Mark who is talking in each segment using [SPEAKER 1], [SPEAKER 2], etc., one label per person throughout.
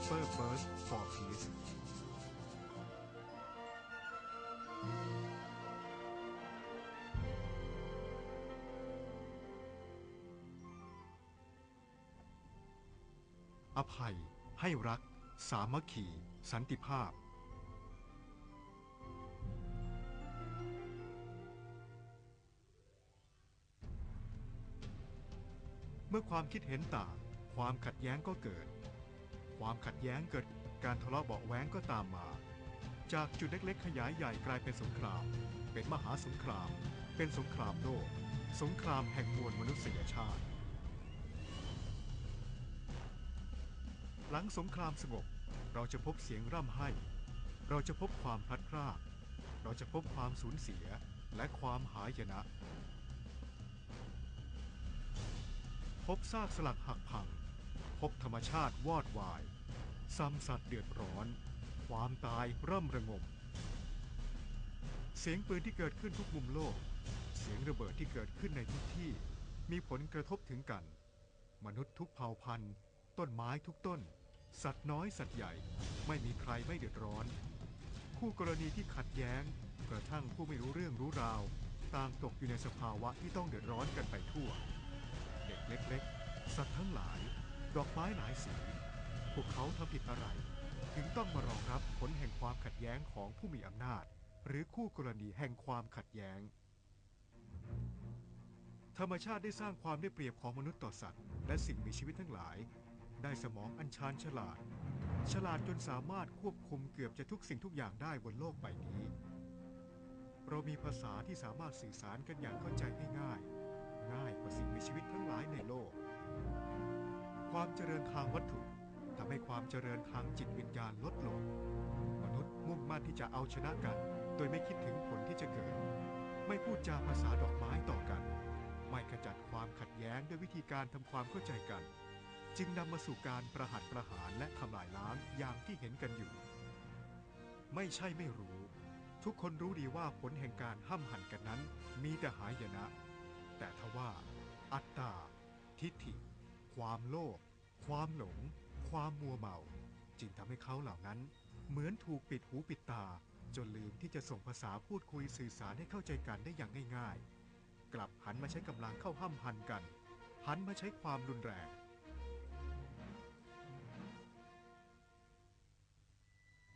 [SPEAKER 1] Paper Burst for Peace อภัย ให้รัก สามัคคี สันติภาพ เมื่อความคิดเห็นต่าง ความขัดแย้งก็เกิด ความขัดแย้งเกิดการทะเลาะเบาะแว้งก็ตามมา จากจุดเล็กๆ ขยายใหญ่กลายเป็นสงคราม เป็นมหาสงคราม เป็นสงครามโลกสงครามแห่งมวลมนุษยชาติ หลังสงครามสงบเราจะพบเสียงร่ำไห้ เราจะพบความพลัดพราก เราจะพบความสูญเสียและความหายนะ พบซากสลักหักพัง พบธรรมชาติวอดวาย ซ้ำสัตว์เดือดร้อน ความตายร่ำระงม เสียงปืนที่เกิดขึ้นทุกมุมโลก เสียงระเบิดที่เกิดขึ้นในทุกที่ มีผลกระทบถึงกัน มนุษย์ทุกเผ่าพันธุ์ ต้นไม้ทุกต้น สัตว์น้อยสัตว์ใหญ่ ไม่มีใครไม่เดือดร้อน คู่กรณีที่ขัดแย้ง กระทั่งผู้ไม่รู้เรื่องรู้ราว ต่างตกอยู่ในสภาวะที่ต้องเดือดร้อนกันไปทั่ว เด็กเล็ก ๆ สัตว์ทั้งหลาย ดอกไม้หลายสี พวกเขาทำผิดอะไร ถึงต้องมารองรับผลแห่งความขัดแย้งของผู้มีอำนาจ หรือคู่กรณีแห่งความขัดแย้ง ธรรมชาติได้สร้างความได้เปรียบของมนุษย์ต่อสัตว์ และสิ่งมีชีวิตทั้งหลาย ได้สมองอันชาญฉลาด ฉลาดจนสามารถควบคุมเกือบจะทุกสิ่งทุกอย่างได้บนโลกใบนี้ เรามีภาษาที่สามารถสื่อสารกันอย่างเข้าใจง่ายๆง่ายกว่าสิ่งมีชีวิตทั้งหลายในโลก ความเจริญทางวัตถุทำให้ความเจริญทางจิตวิญญาณลดลง มนุษย์มุ่งมั่นที่จะเอาชนะกัน โดยไม่คิดถึงผลที่จะเกิด ไม่พูดจาภาษาดอกไม้ต่อกัน ไม่ขจัดความขัดแย้งด้วยวิธีการทำความเข้าใจกัน จึงนำมาสู่การประหัตประหารและทำลายล้างอย่างที่เห็นกันอยู่ ไม่ใช่ไม่รู้ ทุกคนรู้ดีว่าผลแห่งการห้ำหั่นกันนั้น มีแต่หายนะ แต่ทว่า อัตตา ทิฏฐิ ความโลภ ความหลง ความมัวเมา จึงทำให้เขาเหล่านั้น เหมือนถูกปิดหูปิดตา จนลืมที่จะส่งภาษาพูดคุยสื่อสารให้เข้าใจกันได้อย่างง่าย ๆ กลับหันมาใช้กำลังเข้าห้ำหันกัน หันมาใช้ความรุนแรง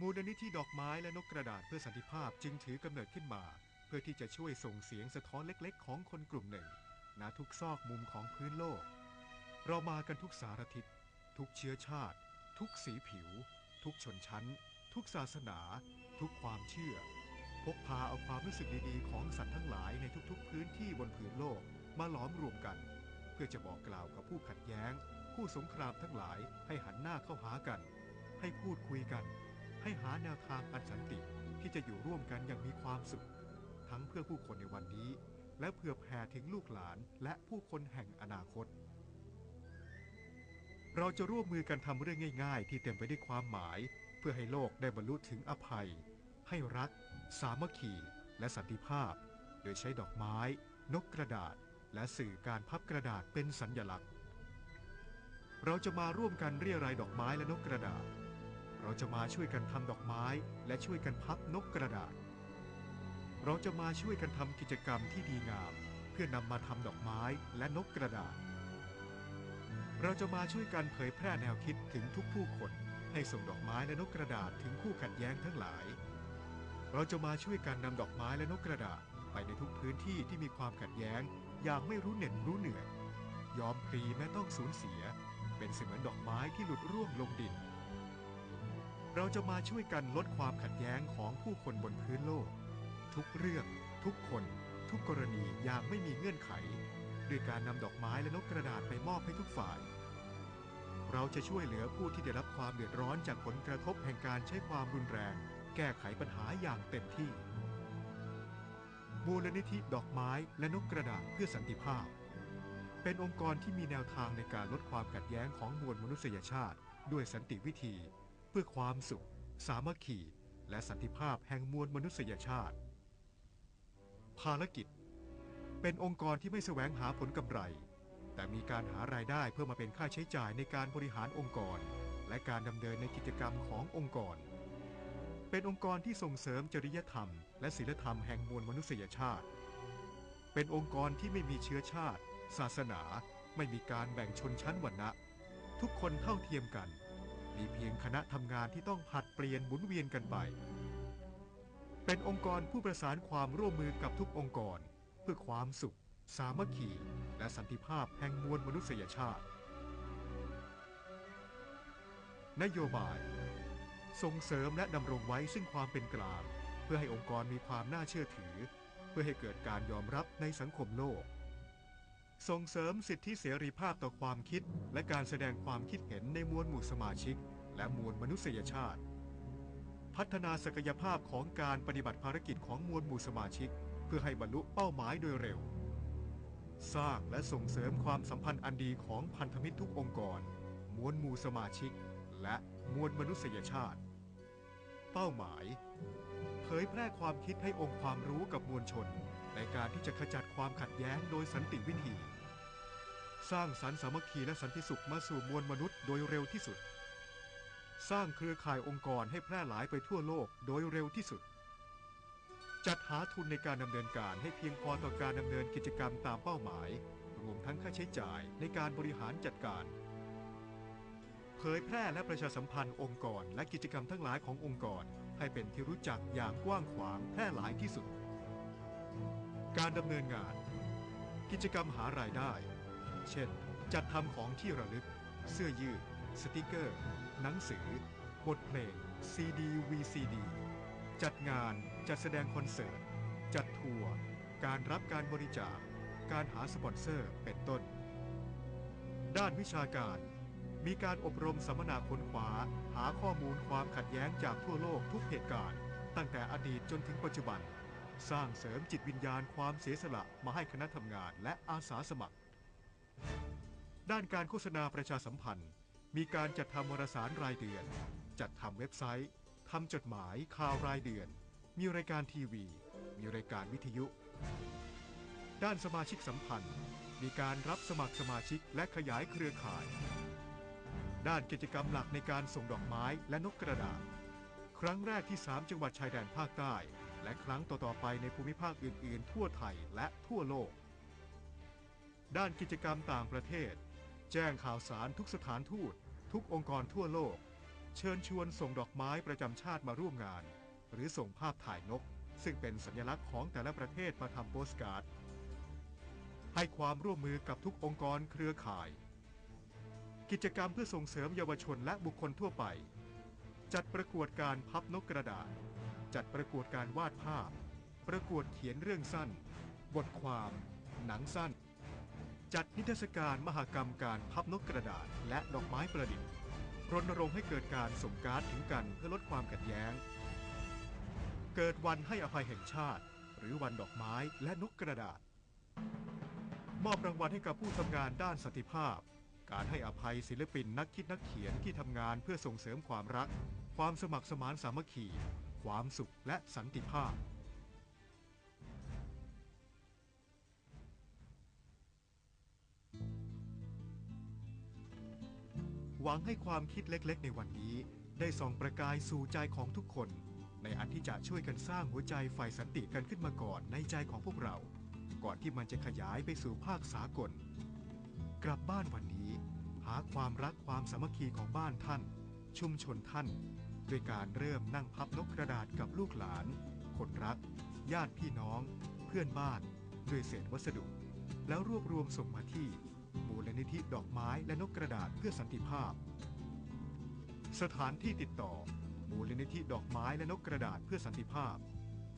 [SPEAKER 1] มูลนิธิดอกไม้และนกกระดาษเพื่อสันติภาพจึงถือกำเนิดขึ้นมา เพื่อที่จะช่วยส่งเสียงสะท้อนเล็กๆ ของคนกลุ่มหนึ่งณทุกซอกมุมของพื้นโลก เรามากันทุกสารทิศ ทุกเชื้อชาติ ทุกสีผิว ทุกชนชั้น ทุกศาสนา ทุกความเชื่อ พกพาเอาความรู้สึกดีๆ ของสัตว์ทั้งหลายในทุกๆ พื้นที่บนผืนโลกมาหลอมรวมกัน เพื่อจะบอกกล่าวกับผู้ขัดแย้ง ผู้สงครามทั้งหลายให้หันหน้าเข้าหากัน ให้พูดคุยกัน ให้หาแนวทางอันสันติที่จะอยู่ร่วมกันอย่างมีความสุข ทั้งเพื่อผู้คนในวันนี้ และเพื่อแผ่ถึงลูกหลานและผู้คนแห่งอนาคต เราจะร่วมมือกันทำเรื่องง่าย ๆ ที่เต็มไปด้วยความหมาย เพื่อให้โลกได้บรรลุถึงอภัย ให้รัก สามัคคีและสันติภาพ โดยใช้ดอกไม้ นกกระดาษ และสื่อการพับกระดาษเป็นสัญญลักษณ์ เราจะมาร่วมกันเรียรายดอกไม้และนกกระดาษ เราจะมาช่วยกันทำดอกไม้และช่วยกันพับนกกระดาษ เราจะมาช่วยกันทำกิจกรรมที่ดีงาม เพื่อนำมาทำดอกไม้และนกกระดาษ เราจะมาช่วยกันเผยแพร่แนวคิดถึงทุกผู้คนให้ส่งดอกไม้และนกกระดาษถึงคู่ขัดแย้งทั้งหลาย เราจะมาช่วยกันนำดอกไม้และนกกระดาษไปในทุกพื้นที่ที่มีความขัดแย้ง อย่างไม่รู้เหน็ดรู้เหนื่อย ยอมพลีแม้ต้องสูญเสีย เป็นเสมือนดอกไม้ที่หลุดร่วงลงดิน เราจะมาช่วยกันลดความขัดแย้งของผู้คนบนพื้นโลก ทุกเรื่อง ทุกคน ทุกกรณีอย่างไม่มีเงื่อนไข ด้วยการนำดอกไม้และนกกระดาษไปมอบให้ทุกฝ่าย เราจะช่วยเหลือผู้ที่ได้รับความเดือดร้อนจากผลกระทบแห่งการใช้ความรุนแรง แก้ไขปัญหาอย่างเต็มที่มูลนิธิดอกไม้และนกกระดาษเพื่อสันติภาพ เป็นองค์กรที่มีแนวทางในการลดความขัดแย้งของมวลมนุษยชาติ ด้วยสันติวิธี เพื่อความสุข สามัคคีและสันติภาพแห่งมวลมนุษยชาติ ภารกิจ เป็นองค์กรที่ไม่แสวงหาผลกำไร แต่มีการหารายได้เพื่อมาเป็นค่าใช้จ่ายในการบริหารองค์กร และการดำเนินในกิจกรรมขององค์กร เป็นองค์กรที่ส่งเสริมจริยธรรม และศีลธรรมแห่งมวลมนุษยชาติ เป็นองค์กรที่ไม่มีเชื้อชาติ ศาสนา ไม่มีการแบ่งชนชั้นวรรณะ ทุกคนเท่าเทียมกัน มีเพียงคณะทำงานที่ต้องผัดเปลี่ยนหมุนเวียนกันไป เป็นองค์กรผู้ประสานความร่วมมือกับทุกองค์กร พื่อความสุข สามัคคีและสันติภาพแห่งมวลมนุษยชาติ นโยบาย ส่งเสริมและดำรงไว้ซึ่งความเป็นกลาง เพื่อให้องค์กรมีความน่าเชื่อถือ เพื่อให้เกิดการยอมรับในสังคมโลก ส่งเสริมสิทธิเสรีภาพต่อความคิด และการแสดงความคิดเห็นในมวลหมู่สมาชิก และมวลมนุษยชาติ พัฒนาศักยภาพของการปฏิบัติภารกิจของมวลหมู่สมาชิก พื่อให้บรรลุเป้าหมายโดยเร็ว สร้างและส่งเสริมความสัมพันธ์อันดีของพันธมิตรทุกองค์กร มวลหมู่สมาชิก และมวลมนุษยชาติ เป้าหมาย เผยแพร่ความคิดให้องค์ความรู้กับมวลชน ในการที่จะขจัดความขัดแย้งโดยสันติวิธี สร้างสรรค์สามัคคีและสันติสุขมาสู่มวลมนุษย์โดยเร็วที่สุด สร้างเครือข่ายองค์กรให้แพร่หลายไปทั่วโลกโดยเร็วที่สุด จัดหาทุนในการดำเนินการให้เพียงพอต่อการดำเนินกิจกรรมตามเป้าหมาย รวมทั้งค่าใช้จ่ายในการบริหารจัดการ เผยแพร่และประชาสัมพันธ์องค์กร และกิจกรรมทั้งหลายขององค์กร ให้เป็นที่รู้จักอย่างกว้างขวางแพร่หลายที่สุด การดำเนินงาน กิจกรรมหารายได้ เช่น จัดทำของที่ระลึก เสื้อยืด สติกเกอร์ หนังสือ บทเพลง ซีดี VCD จัดงาน จัดแสดงคอนเสิร์ต จัดทัวร์ การรับการบริจาค การหาสปอนเซอร์ เป็นต้น ด้านวิชาการ มีการอบรมสัมมนาค้นคว้า หาข้อมูลความขัดแย้งจากทั่วโลกทุกเหตุการณ์ ตั้งแต่อดีตจนถึงปัจจุบัน สร้างเสริมจิตวิญญาณความเสียสละมาให้คณะทำงานและอาสาสมัคร ด้านการโฆษณาประชาสัมพันธ์ มีการจัดทำวารสารรายเดือน จัดทำเว็บไซต์ ทำจดหมายข่าวรายเดือน มีรายการทีวี มีรายการวิทยุ ด้านสมาชิกสัมพันธ์ มีการรับสมัครสมาชิกและขยายเครือข่าย ด้านกิจกรรมหลักในการส่งดอกไม้และนกกระดาษ ครั้งแรกที่ 3 จังหวัดชายแดนภาคใต้ และครั้งต่อๆไปในภูมิภาคอื่น ๆ ทั่วไทยและทั่วโลก ด้านกิจกรรมต่างประเทศ แจ้งข่าวสารทุกสถานทูต ทุกองค์กรทั่วโลก เชิญชวนส่งดอกไม้ประจำชาติมาร่วมงาน หรือส่งภาพถ่ายนก ซึ่งเป็นสัญลักษณ์ของแต่ละประเทศมาทำโปสการ์ด ให้ความร่วมมือกับทุกองค์กรเครือข่าย กิจกรรมเพื่อส่งเสริมเยาวชนและบุคคลทั่วไป จัดประกวดการพับนกกระดาษ จัดประกวดการวาดภาพ ประกวดเขียนเรื่องสั้น บทความ หนังสั้น จัดนิทรรศการมหกรรมการพับนกกระดาษ และดอกไม้ประดิษฐ์ รณรงค์ให้เกิดการส่งการ์ดถึงกันเพื่อลดความขัดแย้ง เกิดวันให้อภัยแห่งชาติ หรือวันดอกไม้และนกกระดาษ มอบรางวัลให้กับผู้ทำงานด้านสันติภาพ การให้อภัยศิลปินนักคิดนักเขียนที่ทำงานเพื่อส่งเสริมความรัก ความสมัครสมานสามัคคี ความสุขและสันติภาพ วังให้ความคิดเล็กๆ ในวันนี้ ได้ส่องประกายสู่ใจของทุกคน ในอันที่จะช่วยกันสร้างหัวใจฝ่ายสันติกันขึ้นมาก่อนในใจของพวกเรา ก่อนที่มันจะขยายไปสู่ภาคสากล กลับบ้านวันนี้ หาความรักความสามัคคีของบ้านท่าน ชุมชนท่าน ด้วยการเริ่มนั่งพับนกกระดาษกับลูกหลาน คนรัก ญาติพี่น้อง เพื่อนบ้าน ด้วยเศษวัสดุ แล้วรวบรวมส่งมาที่ นิธิดอกไม้และนกกระดาษเพื่อสันติภาพ สถานที่ติดต่อ มูลนิธิดอกไม้และนกกระดาษเพื่อสันติภาพ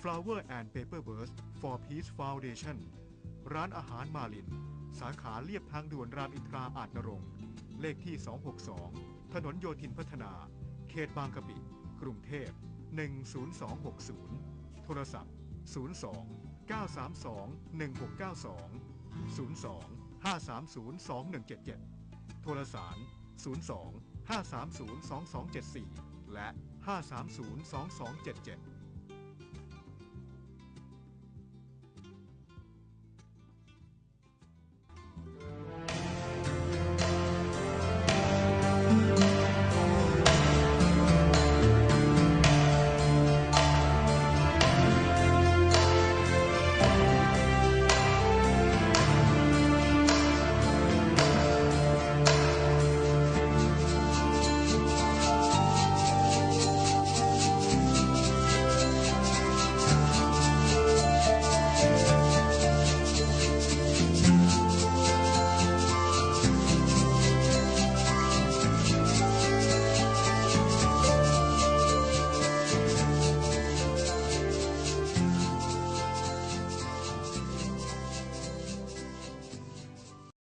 [SPEAKER 1] Flower and Paper Burst for Peace Foundation ร้านอาหารมาลิน สาขาเลียบทางด่วนรามอินทราอาจนรงค์เลขที่ 262 ถนนโยธินพัฒนา เขตบางกะปิ กรุงเทพ 10260 โทรศัพท์ 02 932 1692 02 530 2177 โทรสาร 02 530 2274 และ 530 2277